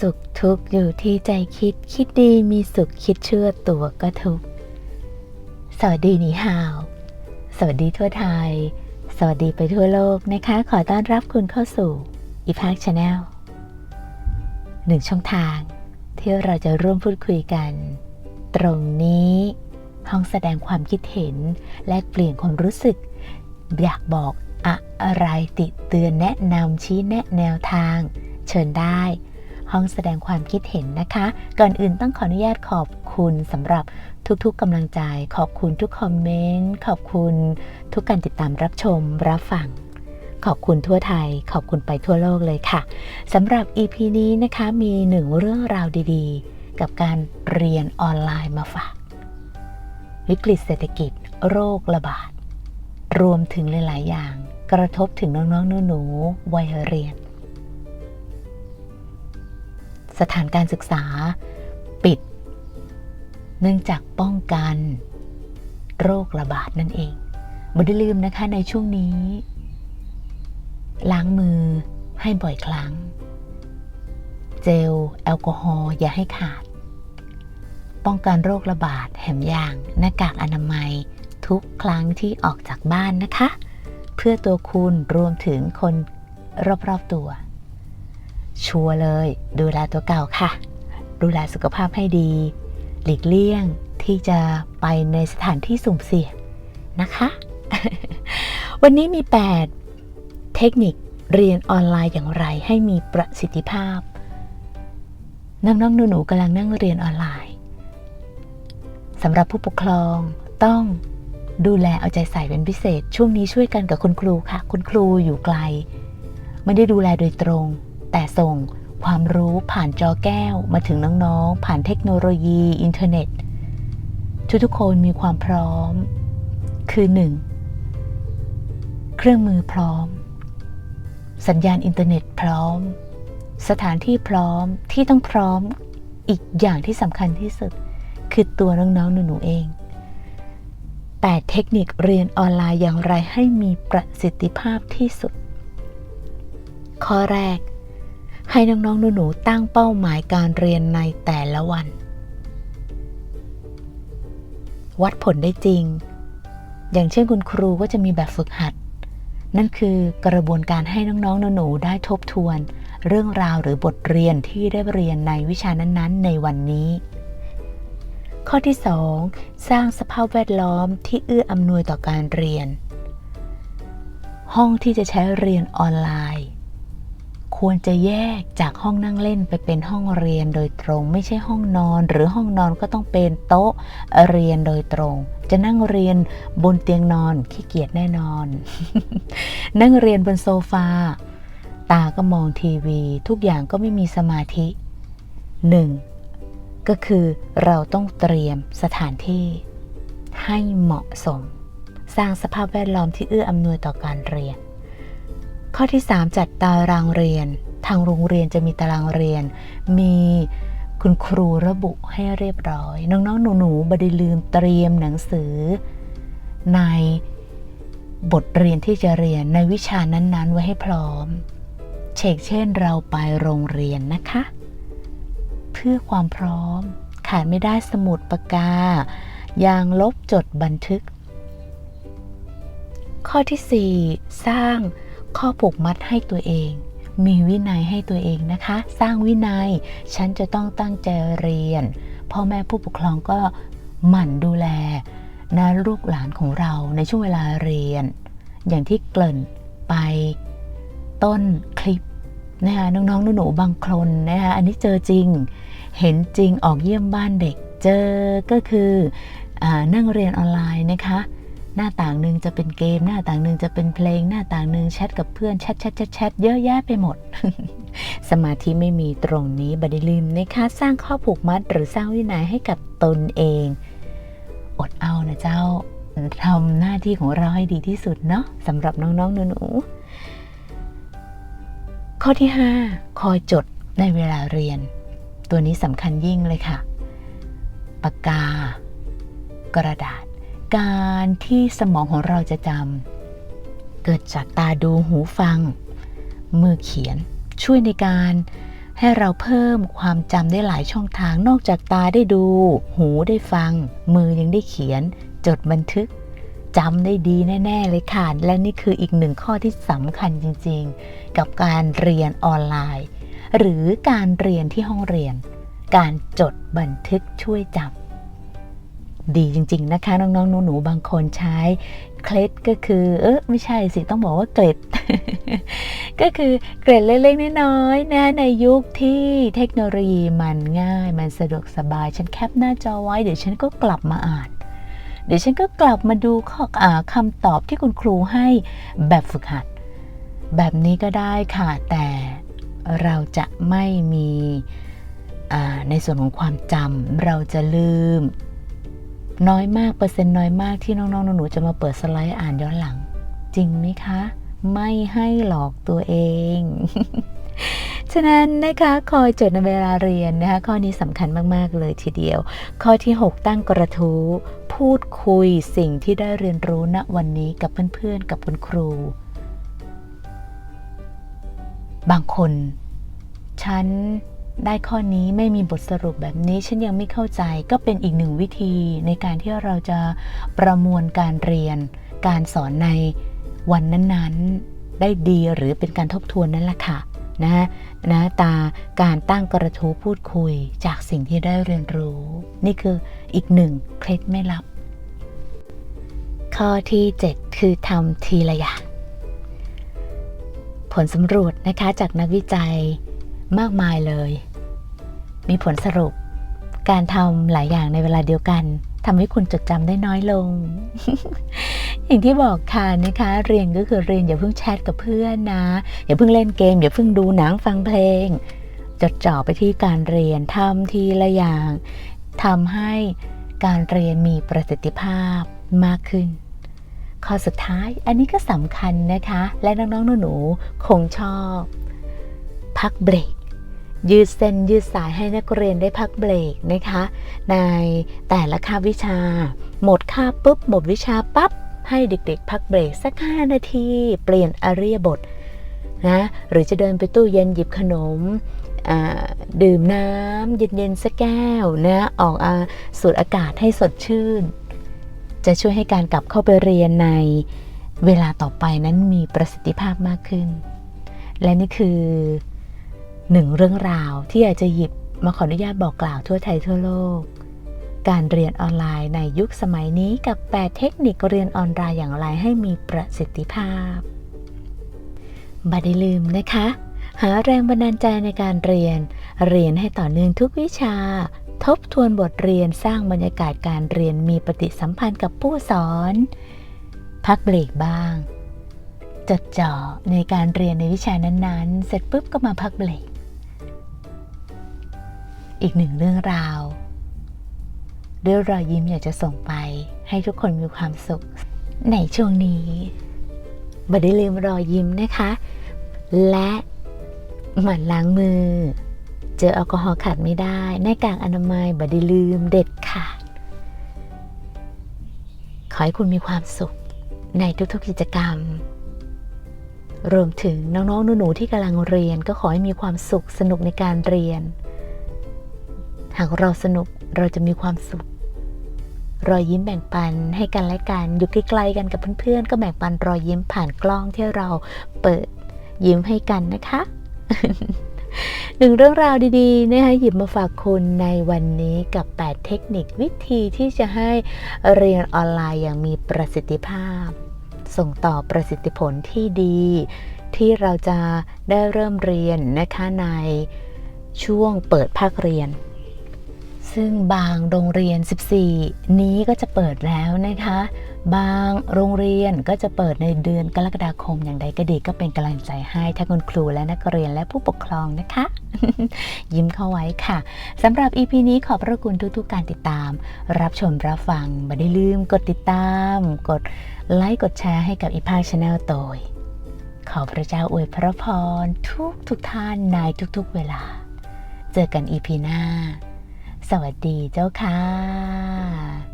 สุขทุกข์อยู่ที่ใจคิดคิดดีมีสุขคิดชั่วตัวก็ทุกข์สวัสดีนีฮาว สวัสดีทั่วไทย สวัสดีไปทั่วโลกนะคะ ขอต้อนรับคุณเข้าสู่อีพ c กชาแนลหนึ่งช่องทาง ที่เราจะร่วมพูดคุยกัน ตรงนี้ห้องแสดงความคิดเห็น และเปลี่ยนความรู้สึก อยากบอกอะไรติเตือนแนะนำชี้แนะแนวทาง เชิญได้ ห้องแสดงความคิดเห็นนะคะ ก่อนอื่นต้องขออนุญาตขอบคุณสำหรับทุกๆกำลังใจ ขอบคุณทุกคอมเมนต์ ขอบคุณทุกการติดตามรับชมรับฟัง ขอบคุณทั่วไทย ขอบคุณไปทั่วโลกเลยค่ะสำหรับ EP นี้นะคะมีหนึ่งเรื่องราวดีๆ กับการเรียนออนไลน์มาฝาก วิกฤตเศรษฐกิจ โรคระบาด รวมถึงหลาย ๆ อย่าง กระทบถึงน้องๆหนูๆวัยเรียน สถานการศึกษา ปิด เนื่องจากป้องกัน โรคระบาดนั่นเองไม่ได้ลืมนะคะในช่วงนี้ ล้างมือให้บ่อยครั้ง เจล แอลกอฮอล์อย่าให้ขาด ป้องกันโรคระบาดแหมอย่าง หน้ากากอนามัย ทุกครั้งที่ออกจากบ้านนะคะ เพื่อตัวคุณรวมถึงคนรอบๆตัว ชัวร์เลย ดูแลตัวเก่าค่ะ ดูแลสุขภาพให้ดี หลีกเลี่ยงที่จะไปในสถานที่สุ่มเสี่ยงนะคะ วันนี้มี 8 เทคนิคเรียนออนไลน์อย่างไรให้มีประสิทธิภาพ น้องๆหนูๆกำลังนั่งเรียนออนไลน์สำหรับผู้ปกครองต้องดูแลเอาใจใส่เป็นพิเศษ ช่วงนี้ช่วยกันกับคุณครูค่ะ คุณครูอยู่ไกล ไม่ได้ดูแลโดยตรง แต่ส่งความรู้ผ่านจอแก้วมาถึงน้องๆ ผ่านเทคโนโลยีอินเทอร์เน็ต ทุกๆคนมีความพร้อม คือ 1. เครื่องมือพร้อม สัญญาณอินเทอร์เน็ตพร้อม สถานที่พร้อมที่ต้องพร้อมอีกอย่างที่สำคัญที่สุด คือตัวน้องๆหนูๆเอง 8 เทคนิคเรียนออนไลน์อย่างไรให้มีประสิทธิภาพที่สุด ข้อแรก ให้น้องๆหนูๆตั้งเป้าหมายการเรียนในแต่ละวัน วัดผลได้จริง อย่างเช่นคุณครูก็จะมีแบบฝึกหัด นั่นคือกระบวนการให้น้องๆหนูๆได้ทบทวน เรื่องราวหรือบทเรียนที่ได้เรียนในวิชานั้นๆ ในวันนี้ ข้อที่ 2 สร้างสภาพแวดล้อมที่เอื้ออำนวยต่อการเรียน ห้องที่จะใช้เรียนออนไลน์ ควรจะแยกจากห้องนั่งเล่นไปเป็นห้องเรียนโดยตรง ไม่ใช่ห้องนอน หรือห้องนอนก็ต้องเป็นโต๊ะเรียนโดยตรง จะนั่งเรียนบนเตียงนอนขี้เกียจแน่นอน นั่งเรียนบนโซฟาตาก็มองทีวี ทุกอย่างก็ไม่มีสมาธิหนึ่งก็คือเราต้องเตรียมสถานที่ให้เหมาะสม สร้างสภาพแวดล้อมที่เอื้ออำนวยต่อการเรียน ข้อที่ 3 จัดตารางเรียน ทางโรงเรียนจะมีตารางเรียน มีคุณครูระบุให้เรียบร้อย น้องๆ หนูๆบไดีลืมเตรียมหนังสือ ในบทเรียนที่จะเรียนในวิชานั้นๆ ไว้ให้พร้อม เชกเช่นเราไปโรงเรียนนะคะ เพื่อความพร้อม ขาดไม่ได้สมุดปากกา ยางลบจดบันทึก ข้อที่ 4 สร้าง ข้อผูกมัดให้ตัวเอง มีวินัยให้ตัวเองนะคะ สร้างวินัย ฉันจะต้องตั้งใจเรียน พ่อแม่ผู้ปกครองก็หมั่นดูแลนะลูกหลานของเราในช่วงเวลาเรียน อย่างที่เกริ่นไปต้นคลิปนะคะน้องๆหนูๆบางคนนะคะอันนี้เจอจริง เห็นจริงออกเยี่ยมบ้านเด็ก เจอก็คืออนั่งเรียนออนไลน์นะคะ หน้าต่างหนึ่งจะเป็นเกม หน้าต่างหนึ่งจะเป็นเพลง หน้าต่างหนึ่งแชทกับเพื่อนแชทแชทแชทแชทเยอะแยะไปหมด สมาธิไม่มีตรงนี้บัดดิลืมนะคะสร้างข้อผูกมัดหรือสร้างวินัยให้กับตนเอง อดเอานะเจ้าทำหน้าที่ของเราให้ดีที่สุดเนาะสำหรับน้องๆหนูๆข้อที่ 5 คอยจดในเวลาเรียน ตัวนี้สำคัญยิ่งเลยค่ะ ปากกา กระดาษ การที่สมองของเราจะจำเกิดจากตาดูหูฟัง มือเขียน ช่วยในการให้เราเพิ่มความจำได้หลายช่องทางนอกจากตาได้ดู หูได้ฟัง มือยังได้เขียน จดบันทึกจำได้ดีแน่ ๆ เลยค่ะ และนี่คืออีกหนึ่งข้อที่สำคัญจริง ๆ กับการเรียนออนไลน์ หรือการเรียนที่ห้องเรียน การจดบันทึกช่วยจำ ดีจริง ๆ นะคะ น้องๆหนูๆบางคนใช้เคล็ดก็คือ เออไม่ใช่สิต้องบอกว่าเกล็ด ก็คือเกร็ดเล็กๆน้อยๆนะในยุคที่เทคโนโลยีมันง่าย มันสะดวกสบาย ฉันแคปหน้าจอไว้ เดี๋ยวฉันก็กลับมาอ่าน เดี๋ยวฉันก็กลับมาดูข้ออาคำตอบที่คุณครูให้แบบฝึกหัด แบบนี้ก็ได้ค่ะ แต่เราจะไม่มีในส่วนของความจำเราจะลืม น้อยมากเปอร์เซ็นต์น้อยมากที่น้องๆหนูๆจะมาเปิดสไลด์อ่านย้อนหลัง จริงไหมคะ ไม่ให้หลอกตัวเอง ฉะนั้นนะคะคอยจดในเวลาเรียนนะคะข้อนี้สำคัญมากๆเลยทีเดียว ข้อที่ 6 ตั้งกระทู้พูดคุยสิ่งที่ได้เรียนรู้ณวันนี้กับเพื่อนๆ กับคุณครู บางคน ฉัน ได้ข้อนี้ไม่มีบทสรุปแบบนี้ฉันยังไม่เข้าใจ ก็เป็นอีกหนึ่งวิธีในการที่เราจะประมวลการเรียน การสอนในวันนั้นๆ ได้ดีหรือเป็นการทบทวนนั่นแหละค่ะนะนะตาการตั้งกระทู้พูดคุยจากสิ่งที่ได้เรียนรู้ นี่คืออีกหนึ่งเคล็ดไม่ลับ ข้อที่ 7 คือทำทีละอย่างผลสำรวจนะคะจากนักวิจัยมากมายเลย มีผลสรุป การทำหลายอย่างในเวลาเดียวกันทำให้คุณจดจำได้น้อยลง อย่างที่บอกค่ะนะคะ เรียนก็คือเรียนอย่าเพิ่งแชทกับเพื่อนนะ อย่าเพิ่งเล่นเกม อย่าเพิ่งดูหนังฟังเพลง จดจ่อไปที่การเรียนทำทีละอย่างทำให้การเรียนมีประสิทธิภาพมากขึ้น ข้อสุดท้ายอันนี้ก็สำคัญนะคะ และน้องๆหนูๆคงชอบ พักเบรก ยืดเส้นยืดสายให้นักเรียนได้พักเบรกนะคะ ในแต่ละคาบวิชา หมดคาบปุ๊บหมดวิชาปั๊บให้เด็กๆ พักเบรกสัก 5 นาที เปลี่ยนอริยบทนะหรือจะเดินไปตู้เย็นหยิบขนมดื่มน้ำเย็นๆสักแก้วนะออกอสูดอากาศให้สดชื่น จะช่วยให้การกลับเข้าไปเรียนในเวลาต่อไปนั้นมีประสิทธิภาพมากขึ้น และนี่คือ หนึ่งเรื่องราวที่อยากจะหยิบมาขออนุญาตบอกกล่าวทั่วไทยทั่วโลก การเรียนออนไลน์ในยุคสมัยนี้กับ 8 เทคนิคเรียนออนไลน์อย่างไรให้มีประสิทธิภาพบัดได้ลืมนะคะ หาแรงบันดาลใจในการเรียน เรียนให้ต่อเนื่องทุกวิชา ทบทวนบทเรียนสร้างบรรยากาศการเรียนมีปฏิสัมพันธ์กับผู้สอน พักเบรกบ้างจดจ่อในการเรียนในวิชานั้นๆ เสร็จปุ๊บก็มาพักเบรก อีกหนึ่งเรื่องราวด้วยรอยยิ้มอยากจะส่งไปให้ทุกคนมีความสุข ในช่วงนี้บัได้ลืมรอยยิ้มนะคะ และหมั่นล้างมือ เจอแอลกอฮอล์ขาดไม่ได้หน้ากากอนามัยบัได้ลืมเด็ดขาดขอให้คุณมีความสุขในทุกๆกิจกรรม รวมถึงน้องๆหนูๆที่กำลังเรียนก็ขอให้มีความสุขสนุกในการเรียน หากเราสนุกเราจะมีความสุข รอยยิ้มแบ่งปันให้กันและกันอยู่ใกล้ๆกันกับเพื่อนๆ ก็แบ่งปันรอยยิ้มผ่านกล้องที่เราเปิดยิ้มให้กันนะคะหนึ่งเรื่องราวดีๆนะคะหยิบมาฝากคุณในวันนี้กับ 8 เทคนิควิธีที่จะให้เรียนออนไลน์อย่างมีประสิทธิภาพ ส่งต่อประสิทธิผลที่ดี ที่เราจะได้เริ่มเรียนนะคะในช่วงเปิดภาคเรียน ซึ่งบางโรงเรียน 14 นี้ก็จะเปิดแล้วนะคะ บางโรงเรียนก็จะเปิดในเดือนกรกฎาคมอย่างใดก็ดีก็เป็นกำลังใจให้ทั้งคุณครูและนักเรียนและผู้ปกครองนะคะ ยิ้มเข้าไว้ค่ะสำหรับ EP นี้ขอบพระคุณทุกๆการติดตาม รับชมรับฟังไม่ได้ลืมกดติดตาม กดไลค์กดแชร์ให้กับอีพาชแนลโดยขอพระเจ้าอวยพระพรทุกทุกท่านในทุกๆเวลา เจอกัน EP หน้า สวัสดีเจ้าค่ะ